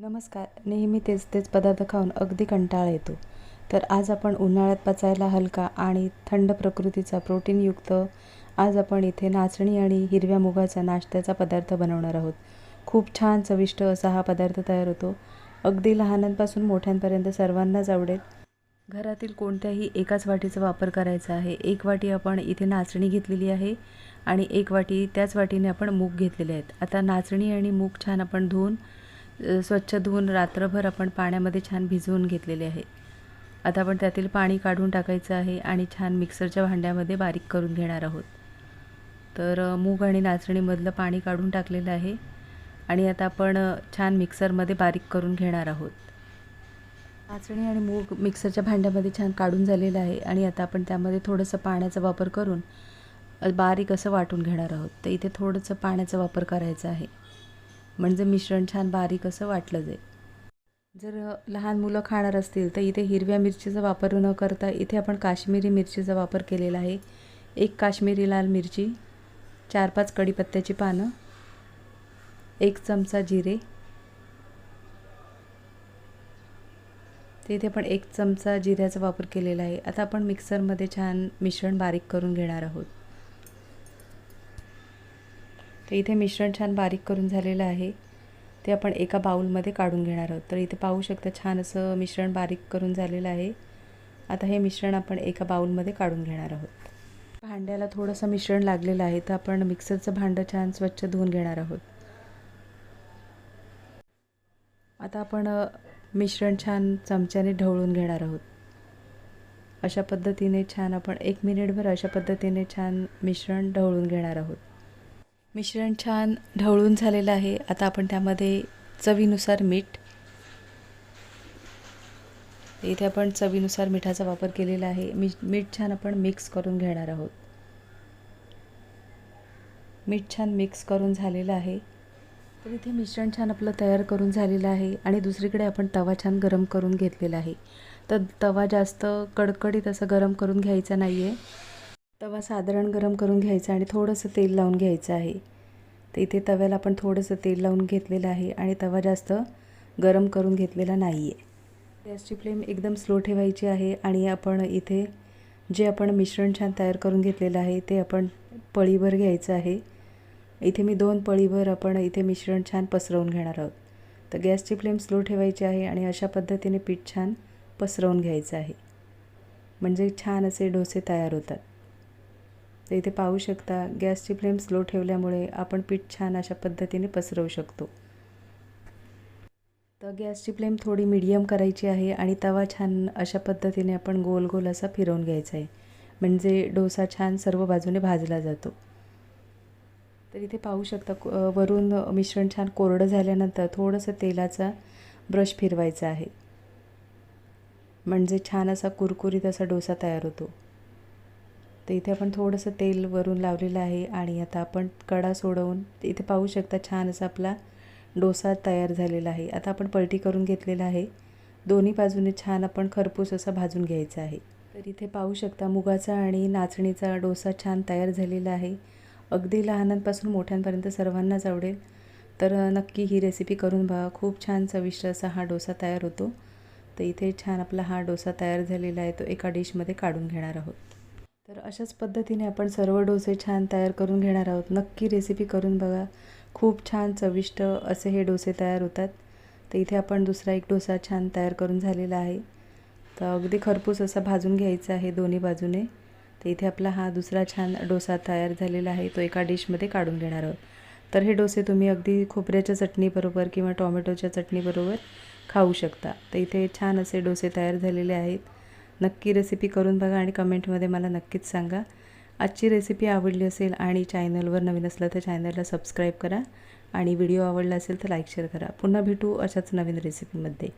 नमस्कार. नेहमी तेच तेच पदार्थ खाऊन अगदी कंटाळा येतो. तर आज आपण उन्हाळ्यात पचायला हलका आणि थंड प्रकृतीचा प्रोटीनयुक्त आज आपण इथे नाचणी आणि हिरव्या मुगाचा नाश्त्याचा पदार्थ बनवणार आहोत. खूप छान चविष्ट असा हा पदार्थ तयार होतो. अगदी लहानांपासून मोठ्यांपर्यंत सर्वांनाच आवडेल. घरातील कोणत्याही एकाच वाटीचा वापर करायचा आहे. एक वाटी आपण इथे नाचणी घेतलेली आहे आणि एक वाटी त्याच वाटीने आपण मूग घेतलेले आहेत. आता नाचणी आणि मूग छान आपण धुवून स्वच्छ धुवून रात्रभर आपण पाण्यामध्ये छान भिजवून घेतलेले आहे. आता आपण त्यातील पाणी काढून टाकायचं आहे आणि छान मिक्सरच्या भांड्यामध्ये बारीक करून घेणार आहोत. तर मूग आणि नाचणीमधलं पाणी काढून टाकलेलं आहे आणि आता आपण छान मिक्सरमध्ये बारीक करून घेणार आहोत. नाचणी आणि मूग मिक्सरच्या भांड्यामध्ये छान काढून झालेलं आहे आणि आता आपण त्यामध्ये थोडंसं पाण्याचा वापर करून बारीक असं वाटून घेणार आहोत. तर इथे थोडंसं पाण्याचा वापर करायचा आहे. म्हणजे मिश्रण छान बारीक असं वाटलं जाईल जर लहान मुलं खाणार असतील तर इथे हिरव्या मिरचीचा वापर न करता इथे आपण काश्मीरी मिरचीचा वापर केलेला आहे. एक काश्मीरी लाल मिरची चार पाच कढीपत्त्याची पानं एक चमचा जिरे. तिथे आपण एक चमचा जिऱ्याचा वापर केलेला आहे. आता आपण मिक्सरमध्ये छान मिश्रण बारीक करून घेणार आहोत. तर इथे मिश्रण छान बारीक करून झालेलं आहे. ते आपण एका बाऊलमध्ये काढून घेणार आहोत. तर इथे पाहू शकता छान असं मिश्रण बारीक करून झालेलं आहे. आता हे मिश्रण आपण एका बाऊलमध्ये काढून घेणार आहोत. भांड्याला थोडंसं मिश्रण लागलेलं आहे तर आपण मिक्सरचं भांडं छान स्वच्छ धुवून घेणार आहोत. आता आपण मिश्रण छान चमच्याने ढवळून घेणार आहोत. अशा पद्धतीने छान आपण एक मिनिटभर अशा पद्धतीने छान मिश्रण ढवळून घेणार आहोत. मिश्रण छान ढवळून झालेलं आहे. आता आपण त्यामध्ये चवीनुसार मीठ. इथे आपण चवीनुसार मिठाचा वापर केलेला आहे. मी मीठ छान आपण मिक्स करून घेणार आहोत. मीठ छान मिक्स करून झालेलं आहे. तर इथे मिश्रण छान आपलं तयार करून झालेलं आहे आणि दुसरीकडे आपण तवा छान गरम करून घेतलेला आहे. तर तवा जास्त कडकडीत असं गरम करून घ्यायचा नाही आहे तवा साधारण गरम करून घ्यायचा आणि थोडंसं तेल लावून घ्यायचं आहे. तर इथे तव्याला आपण थोडंसं तेल लावून घेतलेलं आहे आणि तवा जास्त गरम करून घेतलेला नाही आहे गॅसची फ्लेम एकदम स्लो ठेवायची आहे आणि आपण इथे जे आपण मिश्रण छान तयार करून घेतलेलं आहे ते आपण पळीभर घ्यायचं आहे. इथे मी दोन पळीभर आपण इथे मिश्रण छान पसरवून घेणार आहोत. तर गॅसची फ्लेम स्लो ठेवायची आहे आणि अशा पद्धतीने पीठ छान पसरवून घ्यायचं आहे. म्हणजे छान असे डोसे तयार होतात. तर इथे पाहू शकता गॅसची फ्लेम स्लो ठेवल्यामुळे आपण पीठ छान अशा पद्धतीने पसरवू शकतो. तर गॅसची फ्लेम थोडी मीडियम करायची आहे आणि तवा छान अशा पद्धतीने आपण गोल गोल असा फिरवून घ्यायचा आहे. म्हणजे डोसा छान सर्व बाजूने भाजला जातो. तर इथे पाहू शकता वरून मिश्रण छान कोरडं झाल्यानंतर थोडंसं तेलाचा ब्रश फिरवायचा आहे. म्हणजे छान असा कुरकुरीत असा डोसा तयार होतो. तर इथे आपण थोडंसं तेल वरून लावलेलं आहे आणि आता आपण कडा सोडवून इथे पाहू शकता छान असा आपला डोसा तयार झालेला आहे. आता आपण पलटी करून घेतलेला आहे. दोन्ही बाजूने छान आपण खरपूस असा भाजून घ्यायचा आहे. तर इथे पाहू शकता मुगाचा आणि नाचणीचा डोसा छान तयार झालेला आहे. अगदी लहानांपासून मोठ्यांपर्यंत सर्वांनाच आवडेल. तर नक्की ही रेसिपी करून बघा. खूप छान चविष्ट असा हा डोसा तयार होतो. तर इथे छान आपला हा डोसा तयार झालेला आहे. तो एका डिशमध्ये काढून घेणार आहोत. तर अशाच पद्धतीने आपण सर्व डोसे छान तयार करून घेणार आहोत. नक्की रेसिपी करून बघा. खूप छान चविष्ट असे हे डोसे तयार होतात. तर इथे आपण दुसरा एक डोसा छान तयार करून झालेला आहे. तर अगदी खरपूस असा भाजून घ्यायचा आहे दोन्ही बाजूने. तर इथे आपला हा दुसरा छान डोसा तयार झालेला आहे. तो एका डिशमध्ये काढून घेणार आहोत. तर हे डोसे तुम्ही अगदी खोबऱ्याच्या चटणीबरोबर किंवा टॉमॅटोच्या चटणीबरोबर खाऊ शकता. तर इथे छान असे डोसे तयार झालेले आहेत. नक्की रेसिपी करून बघा आणि कमेंटमध्ये मला नक्कीच सांगा. आजची रेसिपी आवडली असेल आणि चॅनलवर नवीन असलं तर चॅनलला सबस्क्राईब करा. आणि व्हिडिओ आवडला असेल तर लाईक शेअर करा. पुन्हा भेटू अशाच नवीन रेसिपीमध्ये